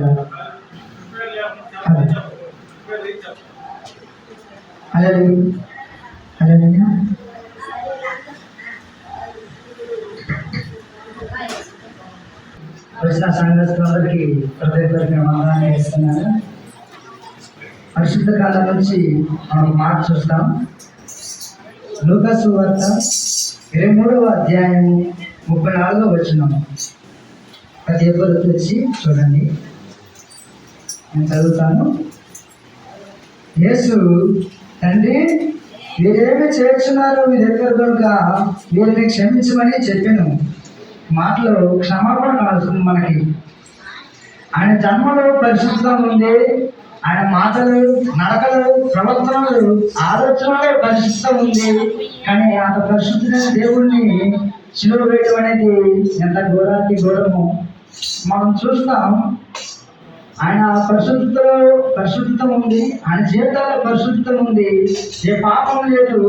Hello hello hello సంఘస్థులందరికీ ప్రత్యేకమైన వందనాలు చేస్తున్నాను పరిశుద్ధ కాలం నుంచి మనం మాట చూస్తాం లూకసు వార్త ఇరవై మూడవ అధ్యాయం ముప్పై నాలుగో వచ్చినాము ప్రతి ఒక్కరు తెచ్చి చూడండి. నేను చదువుతాను. యేసు తండ్రి వీరేమి చేస్తున్నారు మీ దగ్గర కనుక వీరిని క్షమించమని చెప్పాను. మాటలో క్షమాపణ కావాల్సింది మనకి. ఆయన జన్మలో పరిశుద్ధం ఉంది ఆయన మాటలు నడకలు ప్రవర్తనలు ఆలోచనలే పరిశుద్ధం ఉంది కానీ అంత పరిశుద్ధమైన దేవుణ్ణి శిలువ వేయడం అనేది ఎంత ఘోరానికి ఘోరము. మనం చూస్తాం ఆయన పరిశుద్ధలో పరిశుద్ధం ఉంది ఆయన జీవితాల్లో పరిశుద్ధం ఉంది ఏ పాపం లేదు.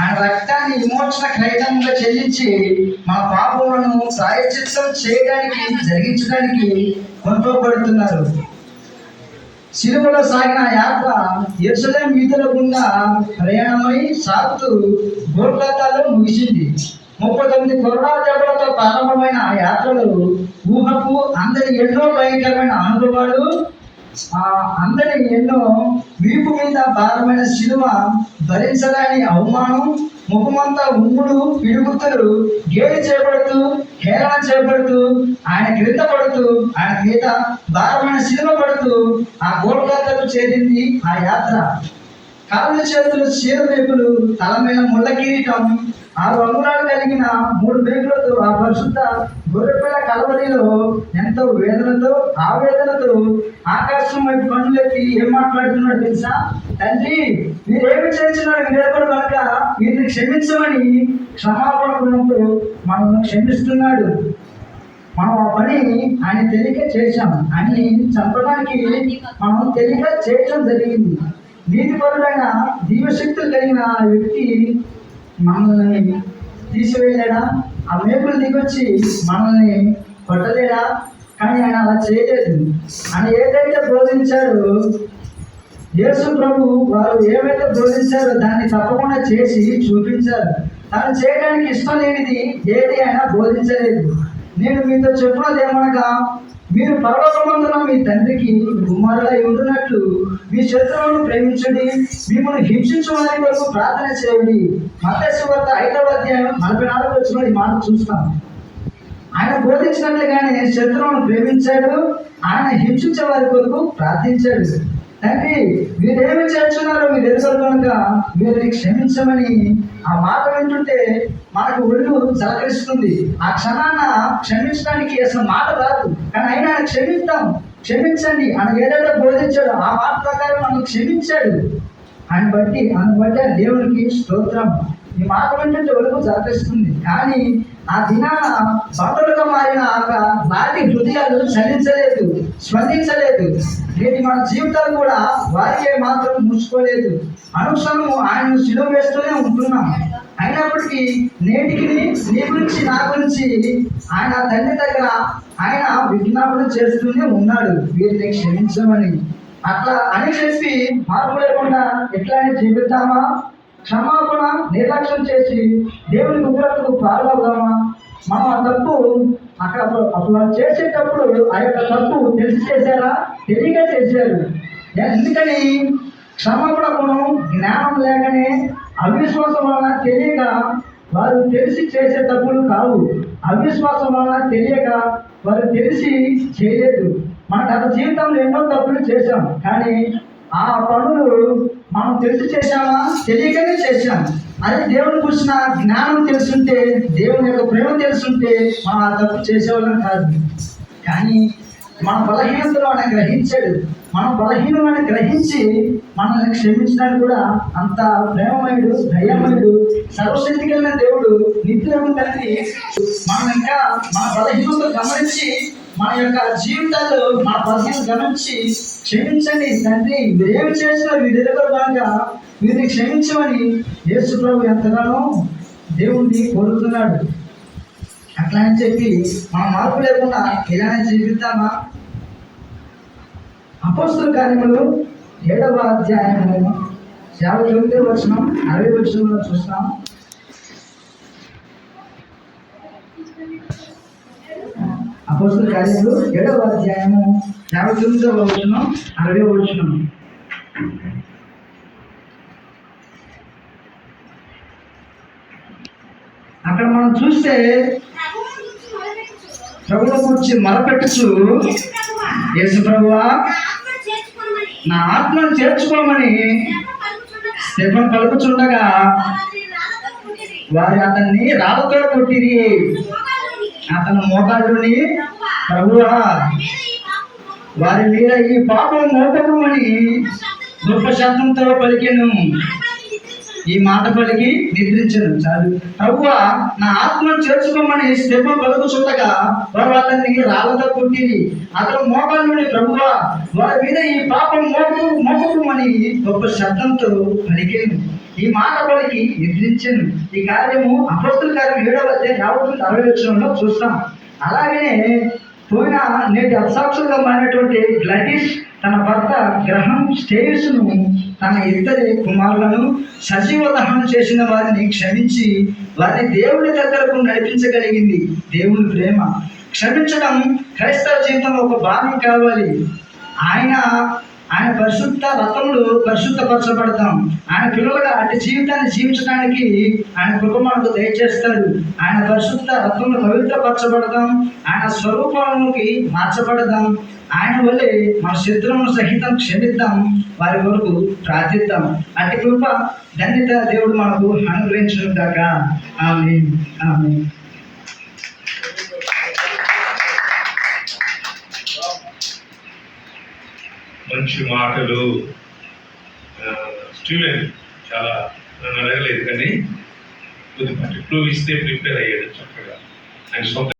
ఆయన రక్తాన్ని విమోచన క్రైతంగా చెల్లించి మా పాపములను ప్రాయచిత్తం చేయడానికి జరిగించడానికి కొనుకోబడుతున్నారు. సిలువలో సాగిన యాత్ర ఎరుసలేం వీధుల గుండా ప్రయాణమై సాగుతూ గోల్కతాలో ముగిసింది. ముప్పై తొమ్మిది కొరడా దెబ్బలతో ప్రారంభమైన ఆ యాత్రలు ఊహకు అందరి ఎన్నో భయంకరమైన అనుభవాలు. ఆ అందరి ఎన్నో వీపు మీద భారమైన శిలువ భరించలేని అవమానం ముఖమంతా ఉమ్ముడు పిడుగుతులు గేలి చేపడుతూ హేళన చేపడుతూ ఆయన క్రింద పడుతూ ఆయన మీద భారమైన శిలువ పడుతూ ఆ గోల్గాతకు చేరింది ఆ యాత్ర. కాళ్ళు చేతులు చీర రేపులు తల మీద ముళ్ళ కిరీటం ఆరు అంగుళాలు కలిగిన మూడు మేకులతో ఆ పరిశుద్ధ గొర్రెపిల్ల కలవరిలో ఎంతో వేదనతో ఆవేదనతో ఆకాశం వైపు కన్నులెత్తి ఏం మాట్లాడుతున్నాడు తెలుసా? తండ్రి మీరేమి చేస్తున్నారు? మీరెప్పుడు కనుక వీరిని క్షమించమని క్షమాపణతో మనల్ని క్షమిస్తున్నాడు. మనం ఆ పని ఆయన తెలియక చేశాం. అని చంపడానికి మనం తెలియక చేయటం జరిగింది. నీతిపరుడైన దీవశక్తులు కలిగిన ఆ వ్యక్తి మనల్ని తీసివేయలేడా? ఆ మేకులు దిగొచ్చి మనల్ని కొట్టలేడా? కానీ ఆయన అలా చేయలేదు. ఆయన ఏదైతే బోధించారో యేసు ప్రభు వారు ఏవైతే బోధించారో దాన్ని తప్పకుండా చేసి చూపించారు. తాను చేయడానికి ఇష్టం లేనిది ఏది అయినా బోధించలేదు. నేను మీతో చెప్పినది ఏమనగా మీరు పర్వతమందున మీ తండ్రికి కుమారులై ఉంటున్నట్లు మీ శత్రువులను ప్రేమించండి మిమ్మల్ని హింసించు వారి వరకు ప్రార్థన చేయండి. మతస్సు వార్త ఐదవ అధ్యాయం నలభై నాలుగు వచ్చిన ఈ మాట చూస్తాం. ఆయన బోధించినట్లుగానే శత్రువులను ప్రేమించాడు ఆయన హింసించే వారి కొరకు ప్రార్థించాడు. తండ్రి మీరేమి చేస్తున్నారో మీరు తెలుసు కనుక వీరిని క్షమించమని ఆ మాట వింటుంటే మనకు ఒళ్ళు సహకరిస్తుంది ఆ క్షణాన క్షమించడానికి అసలు మాట రాదు. కానీ అయినా ఆయన క్షమిస్తాం. క్షమించండి ఆయన ఏదైతే బోధించాడో ఆ మాట ప్రకారం మనం క్షమించాడు. ఆయన బట్టి ఆయన బట్టి ఆ దేవునికి స్తోత్రం. ఈ మాట వింటుంటే ఒలుగు సహకరిస్తుంది కానీ ఆ దినాన బండలుగా మారిన ఆక వారి హృదయాలు చలించలేదు స్పందించలేదు. నేటి మన జీవితాలు కూడా వారికే మాత్రం మూసుకోలేదు అనుక్షణము ఆయన శిలువ వేస్తూనే ఉంటున్నాం. అయినప్పటికీ నేటికి నీ గురించి నా గురించి ఆయన తండ్రి దగ్గర ఆయన విజ్ఞాపన చేస్తూనే ఉన్నాడు. వీరిని క్షమించమని. అట్లా అని చెప్పి మార్పు లేకుండా ఎట్లా అని క్షమాపణ నిర్లక్ష్యం చేసి దేవుని ఉగ్రతకు ప్రారంభమా మనం ఆ తప్పు అక్కడ అప్పుడు చేసేటప్పుడు ఆ యొక్క తప్పు తెలిసి చేశారా? తెలియక చేశారు. ఎందుకని? క్షమాపణ గుణం జ్ఞానం లేకనే అవిశ్వాసం వలన తెలియక వారు తెలిసి చేసే తప్పులు కావు. అవిశ్వాసం వలన తెలియక వారు తెలిసి చేయలేదు. మన గత జీవితంలో ఎన్నో తప్పులు చేశాం. కానీ ఆ పనులు మనం తెలిసి చేశామా? తెలియకనే చేశాం. అదే దేవుని కూర్చున్న జ్ఞానం తెలుసుంటే దేవుని యొక్క ప్రేమ తెలుసుంటే మనం ఆ తప్పు చేసేవాళ్ళం కాదు. కానీ మన బలహీనతలు ఆయన గ్రహించాడు. మన బలహీనమైన గ్రహించి మనల్ని క్షమించడానికి కూడా అంత ప్రేమమయుడు దయమయుడు సర్వశక్తి కలిగిన దేవుడు నిత్యం తండ్రి మనం ఇంకా మన బలహీనతలు గమనించి మన యొక్క జీవితాలు మన బలహీన గమనించి క్షమించండి తండ్రి. మీరేమి చేసినా మీరు ఎదురు వీరిని క్షమించమని యేసు ప్రభు ఎంతగానో దేవుణ్ణి కోరుతున్నాడు. అట్లా అని చెప్పి మా మార్పు లేకుండా ఇలానే జీవిద్దామా? అపోస్తుల కార్యములు ఏడవ అధ్యాయము యాభై తొమ్మిది వచ్చిన అరవై వచ్చిన చూస్తాం అపోస్తుల కార్యములు ఏడవ అధ్యాయము యాభై తొమ్మిదవ వచ్చిన అరవై వచ్చిన అక్కడ మనం చూస్తే ప్రభుల గురించి మరపెట్టుచు. యేసు ప్రభువా నా ఆత్మను చేర్చుకోమని స్టెఫన్ పలుకుచుండగా వారి అతన్ని రాళ్ళతో కొట్టిరి. అతను మోకాళ్ళుని ప్రభువా వారి మీద ఈ పాపం మోపకమని గొప్ప శాతంతో పలికెను. ఈ మాట పలికి నిద్రించను చాలు. ప్రభువ నా ఆత్మను చేర్చుకోమని శ్రమ పలుకుచుండగా వారు అతన్ని రాళ్ళతో కొట్టింది అతను మోపాలి నుండి ప్రభువ వారి మీద ఈ పాపం మోపు మోపకమని గొప్ప శబ్దంతో పలికెను. ఈ మాట పలికి నిద్రించను. ఈ కార్యము అపస్తుల కార్యం ఏడవ అధ్యాయం యాభై అరవై లక్షణంలో చూస్తాం. అలాగనే పోయిన నేటి అసాక్షులుగా మారినటువంటి గ్లటిష్ తన భర్త గ్రహం శ్రేయస్సును తన ఇద్దరి కుమారులను సజీవ దహనం చేసిన వారిని క్షమించి వారిని దేవుని దగ్గరకు నడిపించగలిగింది దేవుని ప్రేమ. క్షమించడం క్రైస్తవ జీవితంలో ఒక భాగం కావాలి. ఆయన ఆయన పరిశుద్ధ రథములు పరిశుద్ధపరచబడతాం. ఆయన పిల్లలుగా అటు జీవితాన్ని జీవించడానికి ఆయన కృప మనకు దయచేస్తాడు. ఆయన పరిశుద్ధ రథములు పవిత్రపరచబడదాం ఆయన స్వరూపంలోకి మార్చబడదాం ఆయన వల్లే మన శత్రువును సహితం క్షమిద్దాం వారి వరకు ప్రార్థిద్దాం. అటు కృప ధన్యత దేవుడు మనకు అనుగ్రహించడం కాక ఆమె ఆమె మంచి మాటలు ఆ, స్టీవెన్ చాలా నన్ను అడగలేదు కానీ కొద్దిపాటి ఇప్పుడు ఇస్తే ప్రిపేర్ అయ్యాడు చక్కగా. ఆయన సొంత